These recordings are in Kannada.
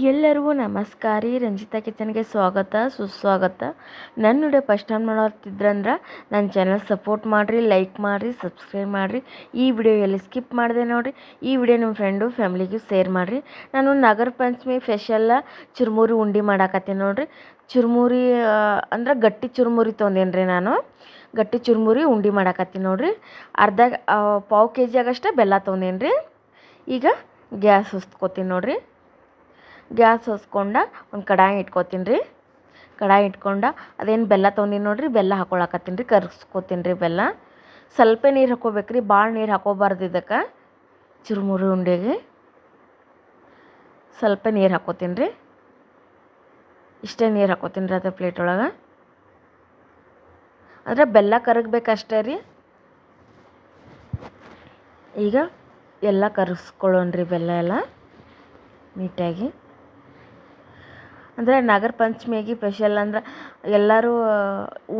ಎಲ್ಲರಿಗೂ ನಮಸ್ಕಾರ ರೀ. ರಂಜಿತಾ ಕಿಚನ್ಗೆ ಸ್ವಾಗತ, ಸುಸ್ವಾಗತ. ನನ್ನ ವಿಡಿಯೋ ಫಸ್ಟ್ ಟೈಮ್ ನೋಡತ್ತಿದ್ರಂದ್ರೆ ನನ್ನ ಚಾನಲ್ ಸಪೋರ್ಟ್ ಮಾಡಿರಿ ಲೈಕ್ ಮಾಡಿರಿ ಸಬ್ಸ್ಕ್ರೈಬ್ ಮಾಡಿರಿ. ಈ ವಿಡಿಯೋ ಎಲ್ಲಿ ಸ್ಕಿಪ್ ಮಾಡಿದೆ ನೋಡಿರಿ. ಈ ವಿಡಿಯೋ ನಿಮ್ಮ ಫ್ರೆಂಡು ಫ್ಯಾಮಿಲಿಗೂ ಶೇರ್ ಮಾಡಿರಿ. ನಾನು ನಗರ ಪಂಚಮಿ ಫೆಷಲ್ಲ ಚುರುಮುರಿ ಉಂಡೆ ಮಾಡಾಕತ್ತೀನಿ ನೋಡಿರಿ. ಚುರುಮುರಿ ಅಂದ್ರೆ ಗಟ್ಟಿ ಚುರುಮುರಿ ತೊಂದೇನಿ ರೀ ನಾನು. ಗಟ್ಟಿ ಚುರುಮುರಿ ಉಂಡೆ ಮಾಡಾಕತ್ತೀನಿ ನೋಡಿರಿ. ಅರ್ಧ ಪಾವು ಕೆ ಜಿ ಆಗಷ್ಟೇ ಬೆಲ್ಲ ತೊಂದೇನಿ ರೀ. ಈಗ ಗ್ಯಾಸ್ ಹೊಸ್ಕೋತೀನಿ ನೋಡಿರಿ. ಗ್ಯಾಸ್ ಹೊಸ್ಕೊಂಡ ಒಂದು ಕಡಾಯಿ ಇಟ್ಕೋತೀನಿ ರೀ ಕಡಾಯಿ ಇಟ್ಕೊಂಡ ಅದೇನು ಬೆಲ್ಲ ತೊಗೊಂಡಿನಿ ನೋಡಿರಿ, ಬೆಲ್ಲ ಹಾಕೊಳಕತ್ತೀನಿ ರೀ ಕರ್ಸ್ಕೊತೀನಿ ರೀ ಬೆಲ್ಲ. ಸ್ವಲ್ಪ ನೀರು ಹಾಕೋಬೇಕು ರೀ ಭಾಳ ನೀರು ಹಾಕೋಬಾರ್ದು ಇದಕ್ಕೆ. ಚುರುಮುರಿ ಉಂಡೆಗೆ ಸ್ವಲ್ಪ ನೀರು ಹಾಕೋತೀನಿ ರೀ ಇಷ್ಟೇ ನೀರು ಹಾಕೋತೀನಿ ರೀ ಅದೇ ಪ್ಲೇಟ್ ಒಳಗೆ. ಅಂದರೆ ಬೆಲ್ಲ ಕರಗಬೇಕಷ್ಟೇ ರೀ. ಈಗ ಎಲ್ಲ ಕರಗಿಸ್ಕೊಳ್ಳೋಣ ರೀ ಬೆಲ್ಲ ಎಲ್ಲ ನೀಟಾಗಿ. ಅಂದರೆ ನಾಗರ ಪಂಚಮಿಯಾಗಿ ಸ್ಪೆಷಲ್ ಅಂದ್ರೆ ಎಲ್ಲರೂ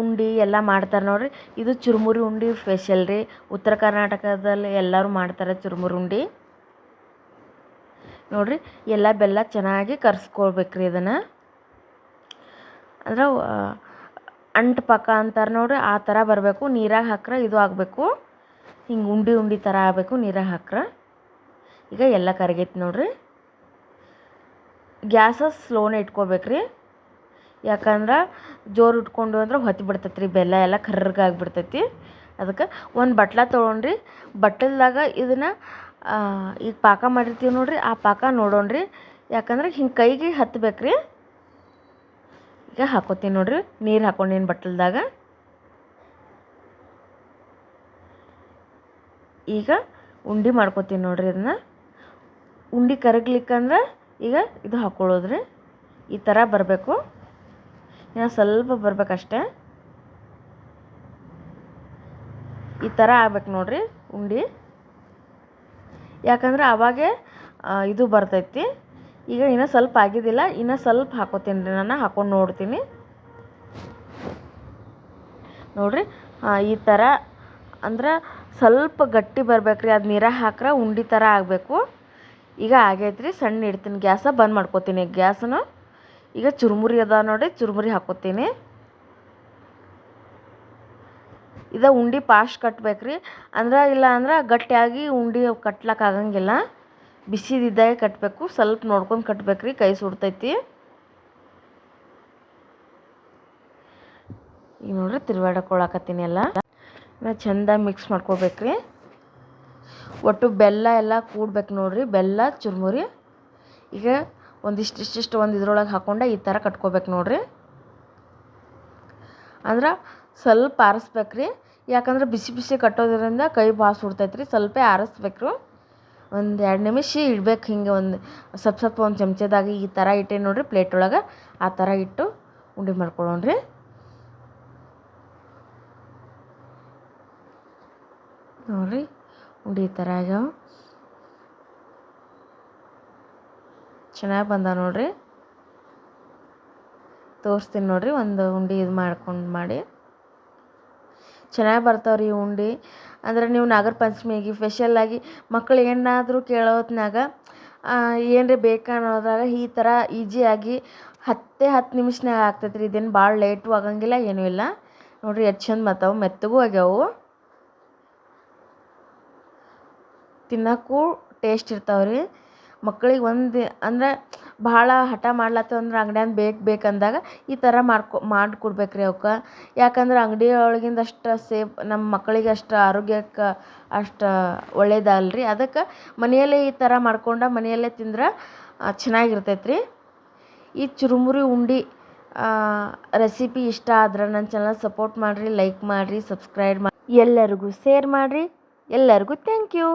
ಉಂಡೆ ಎಲ್ಲ ಮಾಡ್ತಾರೆ ನೋಡಿರಿ. ಇದು ಚುರುಮುರಿ ಉಂಡೆ ಸ್ಪೆಷಲ್ ರೀ. ಉತ್ತರ ಕರ್ನಾಟಕದಲ್ಲಿ ಎಲ್ಲರೂ ಮಾಡ್ತಾರೆ ಚುರುಮುರಿ ಉಂಡೆ. ನೋಡಿರಿ, ಎಲ್ಲ ಬೆಲ್ಲ ಚೆನ್ನಾಗಿ ಕರ್ಸ್ಕೊಳ್ಬೇಕು ರೀ ಇದನ್ನು. ಅಂದ್ರೆ ಅಂಟು ಪಕ್ಕ ಅಂತಾರೆ ನೋಡಿರಿ, ಆ ಥರ ಬರಬೇಕು. ನೀರಾಗ ಹಾಕ್ರೆ ಇದು ಆಗಬೇಕು. ಹಿಂಗೆ ಉಂಡಿ ಉಂಡಿ ಥರ ಆಗಬೇಕು ನೀರಾಗ ಹಾಕ್ರೆ. ಈಗ ಎಲ್ಲ ಕರಗೈತೆ ನೋಡಿರಿ. ಗ್ಯಾಸ ಸ್ಲೋನೇ ಇಟ್ಕೋಬೇಕ್ರಿ. ಯಾಕಂದ್ರೆ ಜೋರು ಇಟ್ಕೊಂಡು ಅಂದ್ರೆ ಹೊತ್ತಿ ಬಿಡ್ತೈತೆ ರೀ ಬೆಲ್ಲ ಎಲ್ಲ ಕರ್ರಗಾಗ್ಬಿಡ್ತೈತಿ ಅದಕ್ಕೆ ಒಂದು ಬಟ್ಲ ತೊಗೊಂಡ್ರಿ ಬಟ್ಟಲ್ದಾಗ ಇದನ್ನು ಈಗ ಪಾಕ ಮಾಡಿರ್ತೀವಿ ನೋಡಿರಿ, ಆ ಪಾಕ ನೋಡೋಣ್ರಿ. ಯಾಕಂದ್ರೆ ಹಿಂಗೆ ಕೈಗೆ ಹತ್ತಬೇಕ್ರಿ ಈಗ ಹಾಕೋತೀನಿ ನೋಡಿರಿ, ನೀರು ಹಾಕೊಂಡೀನಿ ಬಟ್ಟಲ್ದಾಗ ಈಗ ಉಂಡೆ ಮಾಡ್ಕೋತೀನಿ ನೋಡಿರಿ ಇದನ್ನ. ಉಂಡೆ ಕರಗ್ಲಿಕ್ಕಂದ್ರೆ ಈಗ ಇದು ಹಾಕ್ಕೊಳ್ಳೋದ್ರಿ ಈ ಥರ ಬರಬೇಕು. ಇನ್ನು ಸ್ವಲ್ಪ ಬರಬೇಕಷ್ಟೆ. ಈ ಥರ ಆಗ್ಬೇಕು ನೋಡಿರಿ ಉಂಡೆ. ಯಾಕಂದ್ರೆ ಅವಾಗೆ ಇದು ಬರ್ತೈತಿ. ಈಗ ಇನ್ನೂ ಸ್ವಲ್ಪ ಆಗಿದ್ದಿಲ್ಲ ಇನ್ನೂ ಸ್ವಲ್ಪ ಹಾಕೋತೀನಿ ರೀ ನಾನು, ಹಾಕೊಂಡು ನೋಡ್ತೀನಿ. ನೋಡಿರಿ ಈ ಥರ. ಅಂದ್ರೆ ಸ್ವಲ್ಪ ಗಟ್ಟಿ ಬರ್ಬೇಕು ರೀ ಅದು ನೀರಾಗ ಹಾಕ್ರೆ ಉಂಡೆ ಥರ ಆಗಬೇಕು. ಈಗ ಆಗೈತ್ರಿ ಸಣ್ಣ ಇಡ್ತೀನಿ ಗ್ಯಾಸ ಬಂದ್ ಮಾಡ್ಕೋತೀನಿ. ಗ್ಯಾಸನ್ನು ಈಗ ಚುರುಮುರಿ ಅದ ನೋಡಿ, ಚುರುಮುರಿ ಹಾಕೋತೀನಿ. ಇದು ಉಂಡೆ ಪಾಶ್ ಕಟ್ಬೇಕ್ರಿ. ಅಂದ್ರೆ ಇಲ್ಲ ಅಂದ್ರೆ ಗಟ್ಟಿಯಾಗಿ ಉಂಡೆ ಕಟ್ಲಕ್ಕೆ ಆಗಂಗಿಲ್ಲ. ಬಿಸಿದಿದ್ದಾಗೆ ಕಟ್ಟಬೇಕು ಸ್ವಲ್ಪ ನೋಡ್ಕೊಂಡು ಕಟ್ಬೇಕ್ರಿ, ಕೈ ಸುಡ್ತೈತಿ. ಈಗ ನೋಡ್ರಿ ತಿರ್ವಾಡಕೊಳಕತ್ತೀನಿ ಎಲ್ಲ. ಚಂದ ಮಿಕ್ಸ್ ಮಾಡ್ಕೋಬೇಕ್ರಿ. ಒಟ್ಟು ಬೆಲ್ಲ ಎಲ್ಲ ಕೂಡ್ಬೇಕು ನೋಡಿರಿ. ಬೆಲ್ಲ, ಚುರುಮುರಿ. ಈಗ ಒಂದಿಷ್ಟು ಇಷ್ಟಿಷ್ಟು ಒಂದು ಇದ್ರೊಳಗೆ ಹಾಕ್ಕೊಂಡು ಈ ಥರ ಕಟ್ಕೋಬೇಕು ನೋಡಿರಿ. ಅಂದ್ರೆ ಸ್ವಲ್ಪ ಆರಿಸ್ಬೇಕು ರೀ ಯಾಕಂದ್ರೆ ಬಿಸಿ ಬಿಸಿ ಕಟ್ಟೋದ್ರಿಂದ ಕೈ ಭಾಳ ಸುಡ್ತೈತೆ ರೀ ಸ್ವಲ್ಪ ಆರಿಸ್ಬೇಕು ಒಂದು ಎರಡು ನಿಮಿಷ ಇಡ್ಬೇಕು ಹಿಂಗೆ ಒಂದು ಸ್ವಲ್ಪ ಸ್ವಲ್ಪ ಒಂದು ಚಮಚದಾಗ ಈ ಥರ ಇಟ್ಟೆ ನೋಡಿರಿ ಪ್ಲೇಟ್ ಒಳಗೆ ಆ ಥರ ಇಟ್ಟು ಉಂಡೆ ಮಾಡ್ಕೊಳ್ಳೋಣ್ರಿ ನೋಡಿರಿ. ಈ ಥರ ಆಗ್ಯಾವ ಚೆನ್ನಾಗಿ ಬಂದ ನೋಡ್ರಿ. ತೋರಿಸ್ತೀನಿ ನೋಡ್ರಿ, ಒಂದು ಉಂಡೆ ಇದು ಮಾಡ್ಕೊಂಡು ಮಾಡಿ. ಚೆನ್ನಾಗಿ ಬರ್ತಾವ್ರಿ ಈ ಉಂಡೆ. ಅಂದ್ರೆ ನೀವು ನಾಗರ ಪಂಚಮಿಗೆ ಸ್ಪೆಷಲ್ಲಾಗಿ ಮಕ್ಳು ಏನಾದರೂ ಕೇಳೋತ್ನಾಗ ಏನ್ರಿ ಅನ್ನೋದ್ರಾಗ ಈ ಥರ ಈಜಿಯಾಗಿ ಹತ್ತೇ ಹತ್ತು ನಿಮಿಷನಾಗ ಆಗ್ತೈತೆ ರೀ ಇದೇನು ಭಾಳ ಲೇಟು ಆಗಂಗಿಲ್ಲ, ಏನೂ ಇಲ್ಲ. ನೋಡಿರಿ ಎಷ್ಟು ಚಂದ ಮತ್ತವು, ಮೆತ್ತಗೂ ಆಗ್ಯಾವು. ತಿನ್ನೋಕ್ಕೂ ಟೇಸ್ಟ್ ಇರ್ತಾವೆ ರೀ. ಮಕ್ಳಿಗೆ ಒಂದು ಅಂದ್ರೆ ಭಾಳ ಹಠ ಮಾಡ್ಲತ್ತವ ಅಂದ್ರೆ ಅಂಗಡ್ಯಾನ ಬೇಕು ಬೇಕಂದಾಗ ಈ ಥರ ಮಾಡ್ಕೊ ಮಾಡಿಕೊಡ್ಬೇಕು ರೀ ಅವಕ್ಕೆ ಯಾಕಂದ್ರೆ ಅಂಗಡಿ ಒಳಗಿಂದ ಅಷ್ಟು ಸೇಫ್ ನಮ್ಮ ಮಕ್ಕಳಿಗೆ ಅಷ್ಟು ಆರೋಗ್ಯಕ್ಕೆ ಅಷ್ಟು ಒಳ್ಳೇದಲ್ಲ ರೀ ಅದಕ್ಕೆ ಮನೆಯಲ್ಲೇ ಈ ಥರ ಮಾಡ್ಕೊಂಡು ಮನೆಯಲ್ಲೇ ತಿಂದ್ರೆ ಚೆನ್ನಾಗಿರ್ತೈತೆ ರೀ. ಈ ಚುರುಮುರಿ ಉಂಡೆ ರೆಸಿಪಿ ಇಷ್ಟ ಆದ್ರೆ ನನ್ನ ಚಾನಲ್ ಸಪೋರ್ಟ್ ಮಾಡಿರಿ ಲೈಕ್ ಮಾಡಿರಿ ಸಬ್ಸ್ಕ್ರೈಬ್ ಮಾಡಿ ಎಲ್ಲರಿಗೂ ಶೇರ್ ಮಾಡಿರಿ. ಎಲ್ಲರಿಗೂ ಥ್ಯಾಂಕ್ ಯು